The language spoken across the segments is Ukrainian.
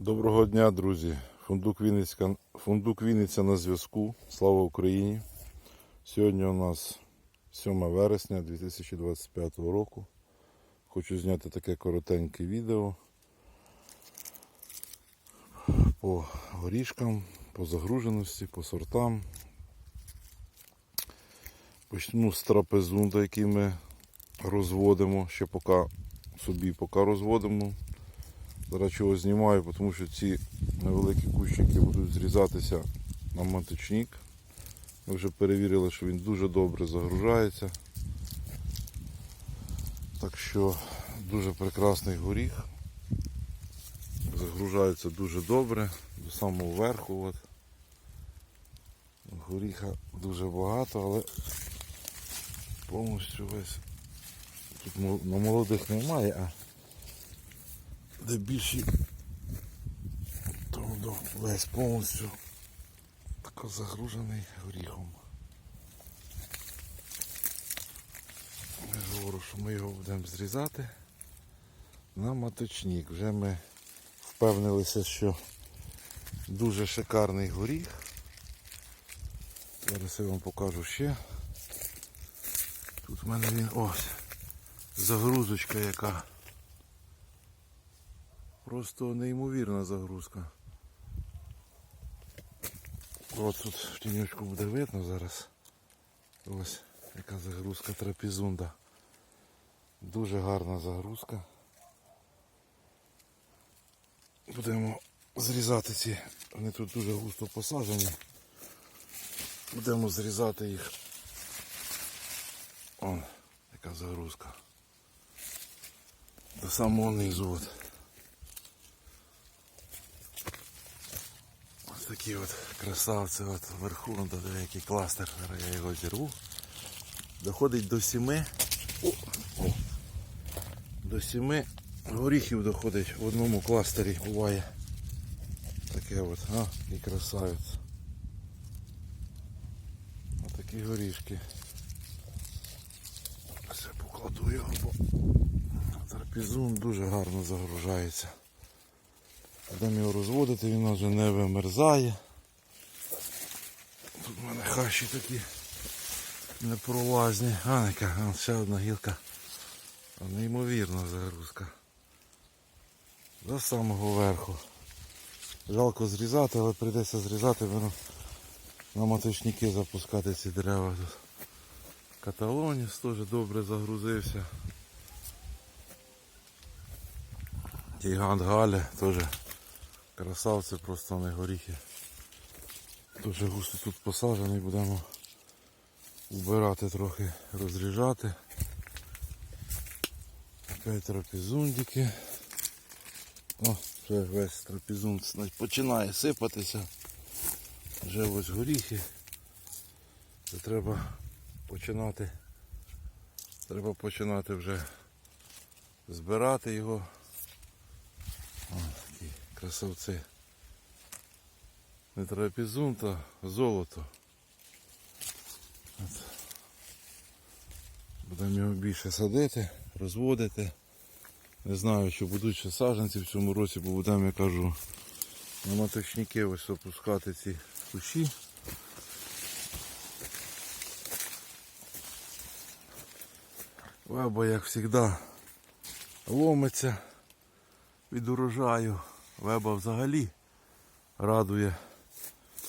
Доброго дня, друзі. Фундук Вінницька, Фундук Вінниця на зв'язку. Слава Україні. Сьогодні у нас 7 вересня 2025 року. Хочу зняти таке коротеньке відео по горішкам, по загруженості, по сортам. Почну з трапезунда, який ми розводимо, ще поки собі поки розводимо. Зараз чого знімаю, тому що ці невеликі кущики будуть зрізатися на моточник. Ми вже перевірили, що він дуже добре загружається. Так що дуже прекрасний горіх. Загружається дуже добре, до самого верху. От. Горіха дуже багато, але повністю весь. Тут на молодих немає, а де більші, до- весь повністю тако загружений горіхом. Я говорю, що ми його будемо зрізати на маточник. Вже ми впевнилися, що дуже шикарний горіх. Зараз я вам покажу ще. Тут в мене він ось загрузочка яка. Просто неймовірна загрузка. От тут в тінючку буде видно зараз. Ось яка загрузка трапезунда. Дуже гарна загрузка. Будемо зрізати ці, вони тут дуже густо посаджені. Будемо зрізати їх. Вон, яка загрузка. До самого низу. От. Такі от красавці от вверху, ну, де деякий кластер, я його зірву. Доходить до сіми. О, о, до сіми горіхів доходить в одному кластері буває. Таке от, а, і красавець. Отакі горішки. Все покладу його, бо трапезун дуже гарно загружається. Будемо його розводити, він вже не вимерзає. Тут в мене хащі такі непролазні. А, яка, а, ще одна гілка. Неймовірна загрузка. До самого верху. Жалко зрізати, але прийдеться зрізати, воно на моточники запускати ці дерева тут. Каталоніс теж добре загрузився. Гігант Галя теж красавці, просто не горіхи. Дуже густо тут посаджений, будемо вбирати трохи, розріжати. Опять трапезундики. О, вже весь трапезунд починає сипатися. Вже ось горіхи. Це треба починати. Треба починати вже збирати його. Красавці. Не трапезун, то золото. От. Будемо його більше садити, розводити. Не знаю, чи будуть ще саджанці в цьому році, бо будемо, я кажу, на моточники ось опускати ці кущі. Веба, як завжди, ломиться від урожаю. Веба взагалі радує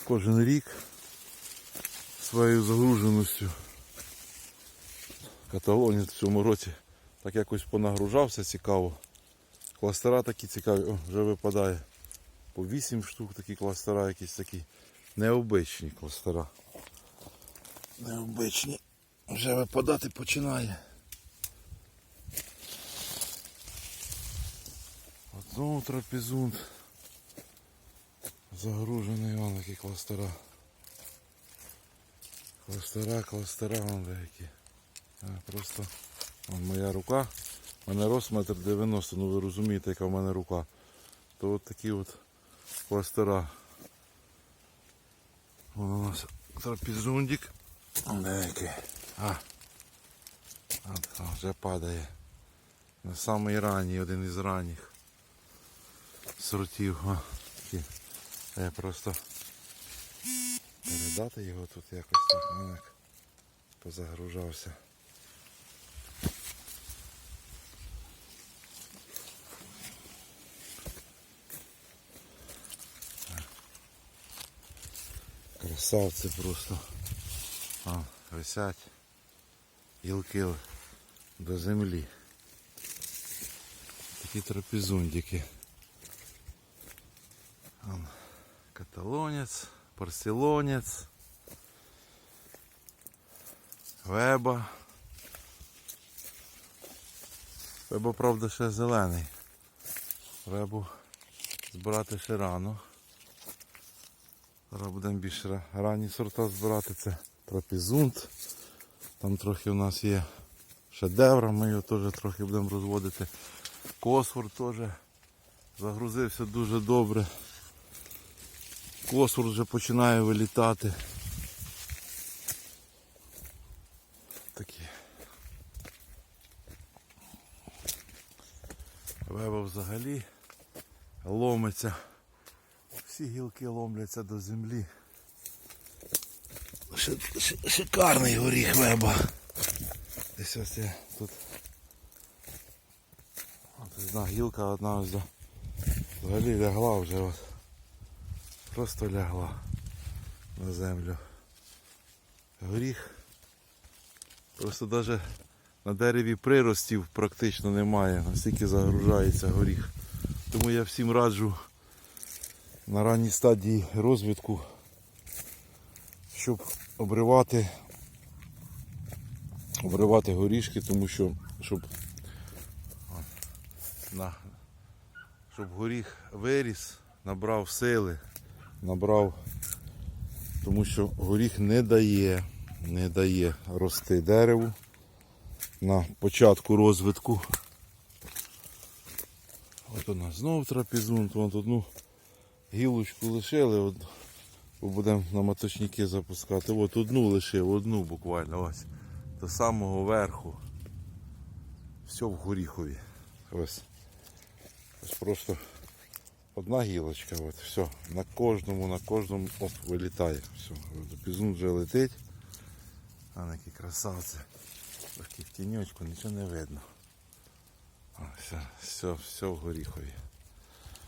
кожен рік своєю загруженістю. Каталонець в цьому році так якось понагружався цікаво. Кластера такі цікаві, о, вже випадає. По 8 штук такі кластера якісь такі. Необичні кластера. Необичні. Вже випадати починає. Знову трапезунт. Загружений вон які кластера. Кластера, кластера вон деякі. А, Просто вон моя рука. У мене рост метр 90, ну ви розумієте, яка в мене рука. То от такі от кластера. Вон у нас трапезундик. Деякий. А. О, вже падає. На самий ранній, один із ранніх. Сортів. О, такі. Я просто передати його тут якось так, ну як позагружався. Красавці просто. А, висять гілки до землі. Такі трапезундики. Каталонець, парселонець, веба. Веба, правда, ще зелений. Вебу збирати ще рано. Зараз будемо більш ранні сорта збирати. Це трапезунт. Там трохи у нас є шедевр, ми його теж трохи будемо розводити. Косфор теж загрузився дуже добре. Косфор вже починає вилітати. Такі. Веба взагалі ломиться. Всі гілки ломляться до землі. Ши- ши- Шикарний горіх веба. Десь ось я тут. Одна гілка одна ось взагалі лягла вже от. Просто лягла на землю. Горіх. Просто навіть на дереві приростів практично немає, настільки загружається горіх. Тому я всім раджу на ранній стадії розвитку, щоб обривати, обривати горішки, тому що щоб, на, щоб горіх виріс, набрав сили, набрав, тому що горіх не дає, не дає рости дереву на початку розвитку. От у нас знов трапезунт, вон одну гілочку лишили, от, будемо на моточники запускати. От одну лишив, одну буквально ось. До самого верху. Все в горіхові. Ось. Ось просто одна гілочка. От, все. На кожному, на кожному оп, вилітає. Все. Пізун вже летить. А на які красавці. Трошки в тіньочку, нічого не видно. А, все, все, все в горіхові.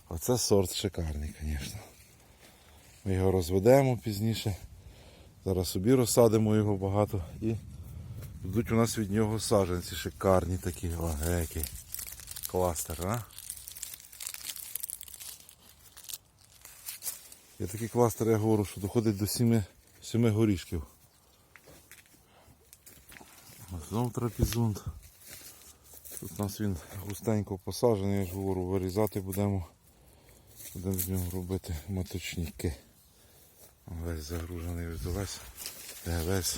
Оце сорт шикарний, звісно. Ми його розведемо пізніше. Зараз собі розсадимо його багато і будуть у нас від нього саджанці шикарні такі о, який кластер, а? Є такий кластер, я говорю, що доходить до 7, 7 горішків. Знову трапезунт. Тут у нас він густенько посаджений, я ж говорю, вирізати будемо. Будемо з нього робити моточники. Весь загружений весь, весь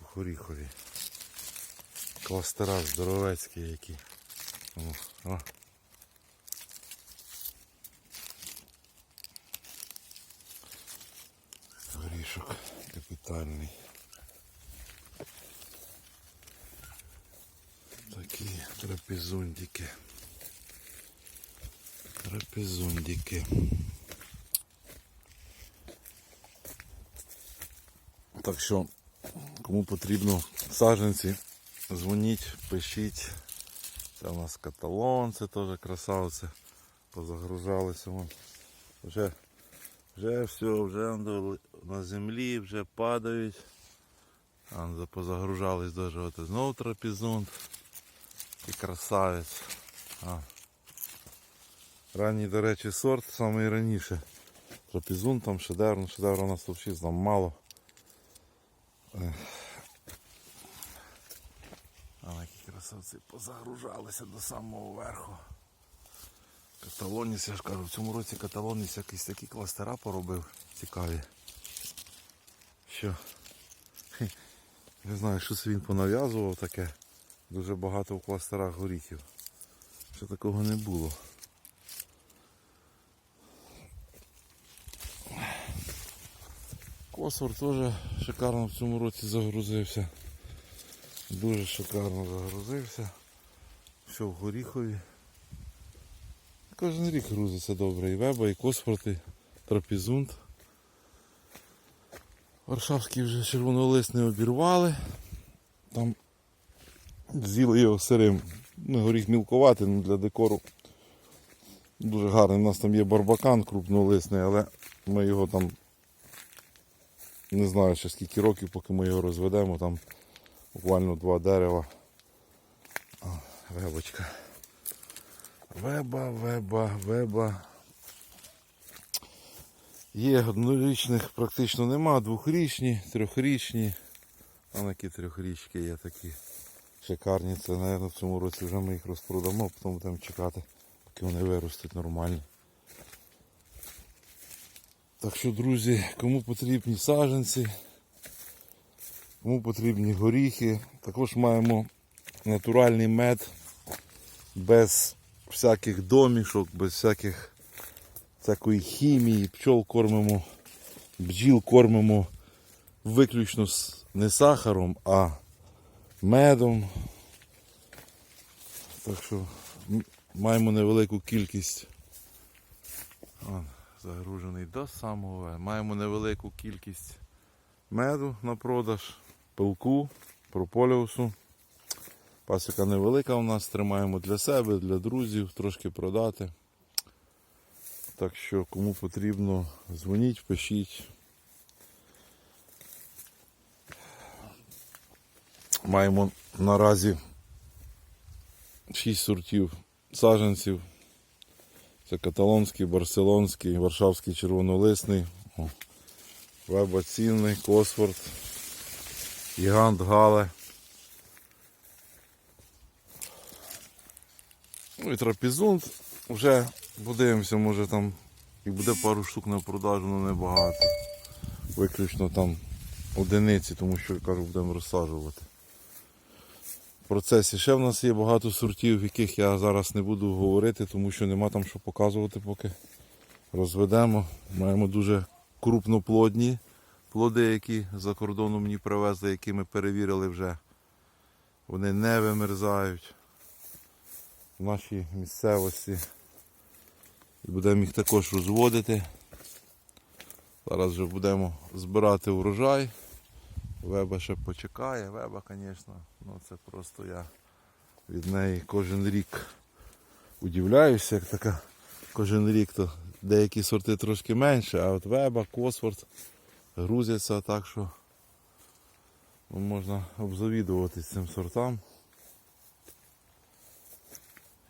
в горіхові. Кластера здоровецькі які. О, о. Горішок капітальний. Такі трапезундики. Трапезундики. Так що, кому потрібно саджанці, дзвоніть, пишіть. Це у нас каталон, це теж красавці. Позагружалися. Вон. Вже, вже все, вже на землі, вже падають. А, позагружались даже от знову трапезунт. І красавець. А. Ранній, до речі, сорт, самий раніше. Трапезун там шедевр, ну, шедевр у нас взагалі там мало. А які красавці позагружалися до самого верху. Каталоніс, я ж кажу, в цьому році каталоніс якісь такі кластера поробив цікаві. Що? Не знаю, що це він понав'язував таке. Дуже багато в кластерах горіхів. Ще такого не було. Косор теж шикарно в цьому році загрузився. Дуже шикарно загрузився. Все в горіхові. Кожен рік грузиться добре. І веба, і косфорти, трапезунт. Варшавський вже червонолисний обірвали. Там з'їли його сирим. Ну, горіх мілкувати ну, для декору. Дуже гарний. У нас там є барбакан крупнолисний, але ми його там не знаю ще скільки років, поки ми його розведемо. Там буквально два дерева. О, вебочка. Веба, веба, веба. Є однорічних практично нема, двохрічні, трьохрічні. А на які трьохрічки є такі шикарні. Це, мабуть, в цьому році вже ми їх розпродамо, потім будемо чекати, поки вони виростуть нормальні. Так що, друзі, кому потрібні саджанці, кому потрібні горіхи, також маємо натуральний мед без всяких домішок, без всяких всякої хімії, пчол кормимо, бджіл кормимо виключно не сахаром, а медом. Так що маємо невелику кількість. Загружений до самого. Маємо невелику кількість меду на продаж, пилку, прополіусу. Пасіка невелика у нас, тримаємо для себе, для друзів, трошки продати. Так що кому потрібно, дзвоніть, пишіть. Маємо наразі 6 сортів саджанців. Це каталонський, барселонський, варшавський червонолисний, о, веба цінний, Косфорд, гігант Гале. Ну і трапезунт. Вже подивимося, може там і буде пару штук на продажу, але небагато. Виключно там одиниці, тому що кажу, будемо розсаджувати. В процесі ще в нас є багато сортів, яких я зараз не буду говорити, тому що нема там що показувати, поки розведемо. Маємо дуже крупноплодні плоди, які за кордону мені привезли, які ми перевірили вже. Вони не вимерзають в нашій місцевості. І будемо їх також розводити. Зараз вже будемо збирати урожай. Веба ще почекає, веба, звісно, ну це просто я від неї кожен рік удивляюся, як така кожен рік то деякі сорти трошки менше, а от веба, косфорд грузяться так, що ну, можна обзавідуватись цим сортам.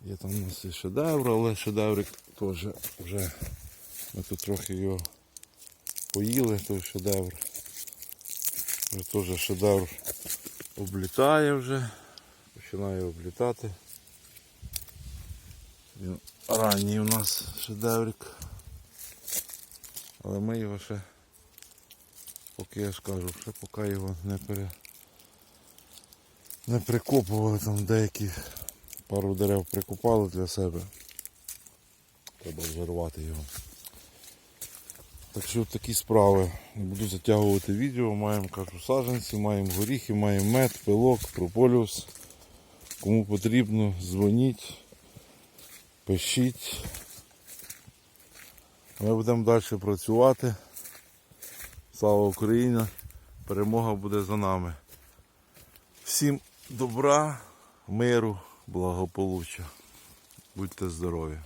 Є там у нас і шедевр, але шедеврик теж вже ми тут трохи його поїли, той шедевр. Вже теж шедевр облітає вже, починає облітати. Він ранній у нас шедеврик. Але ми його ще, поки я ж кажу, ще поки його не пере... не прикопували там деякі пару дерев прикопали для себе. Треба вже його. Так що такі справи. Не буду затягувати відео. Маємо кажу, саджанці, маємо горіхи, маємо мед, пилок, прополіус. Кому потрібно, дзвоніть, пишіть. Ми будемо далі працювати. Слава Україні! Перемога буде за нами. Всім добра, миру, благополуччя. Будьте здорові!